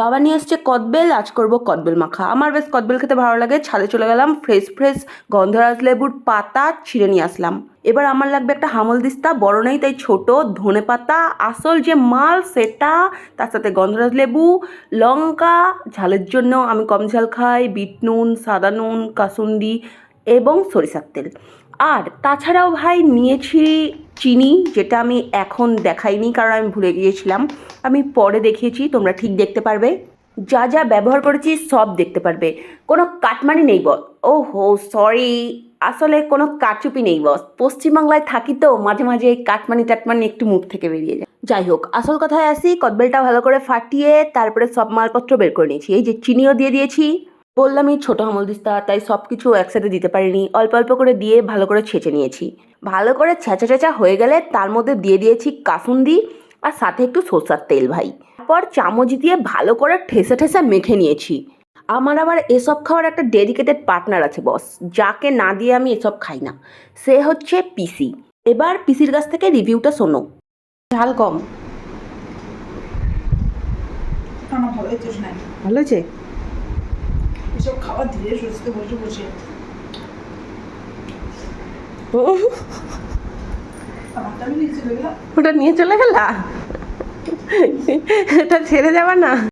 বাবা নিয়ে এসছে কদবেল, আজ করব কদবেল মাখা। আমার বেশ কদবেল খেতে ভালো লাগে, ছাদে চলে গেলাম ফ্রেশ ফ্রেশ গন্ধরাজ লেবুর পাতা ছিঁড়ে নিয়ে আসলাম। এবার আমার লাগবে একটা হামল দিস্তা, বড় নেই তাই ছোট, ধনে পাতা, আসল যে মাল সেটা, তার সাথে গন্ধরাজ লেবু, লঙ্কা, ঝালের জন্য আমি কম ঝাল খাই, বিট নুন, সাদা নুন, কাসুন্দি এবং সরিষার তেল। আর তাছাড়াও ভাই নিয়েছি চিনি, যেটা আমি এখন দেখাইনি কারণ আমি ভুলে গিয়েছিলাম, আমি পরে দেখিয়েছি, তোমরা ঠিক দেখতে পারবে। যা যা ব্যবহার করেছি সব দেখতে পারবে। কোনো কাটমানি নেই বস। ও হো সরি আসলে কোনো কারচুপি নেই বস। পশ্চিমবাংলায় থাকি তো, মাঝে মাঝে কাটমানি টাটমানি একটু মুখ থেকে বেরিয়ে যায়। যাই হোক, আসল কথায় আসি, কদবেলটা ভালো করে ফাটিয়ে তারপরে সব মালপত্র বের করে নিয়েছি। এই যে চিনিও দিয়ে দিয়েছি। বললামই ছোটো হামল দিস্তা তাই সব কিছু একসাথে দিতে পারিনি। অল্প অল্প করে দিয়ে ভালো করে ছেঁচে নিয়েছি। ভালো করে ছেঁচা ছেঁচা হয়ে গেলে তার মধ্যে দিয়ে দিয়েছি কাসুন্দি আর সাথে একটু সরষার তেল ভাই। তারপর চামচ দিয়ে ভালো করে ঠেসে ঠেসে মেখে নিয়েছি। আমার আবার এসব খাওয়ার একটা ডেডিকেটেড পার্টনার আছে বস যাকে না দিয়ে আমি এসব খাই না। সে হচ্ছে পিসি। এবার পিসির কাছ থেকে রিভিউটা শোনো। ঝাল কম। ভালো হয়েছে? ধীরে সুস্থে বসে বসে। ওটা নিয়ে চলে গেলা? এটা ছেড়ে যাবা না?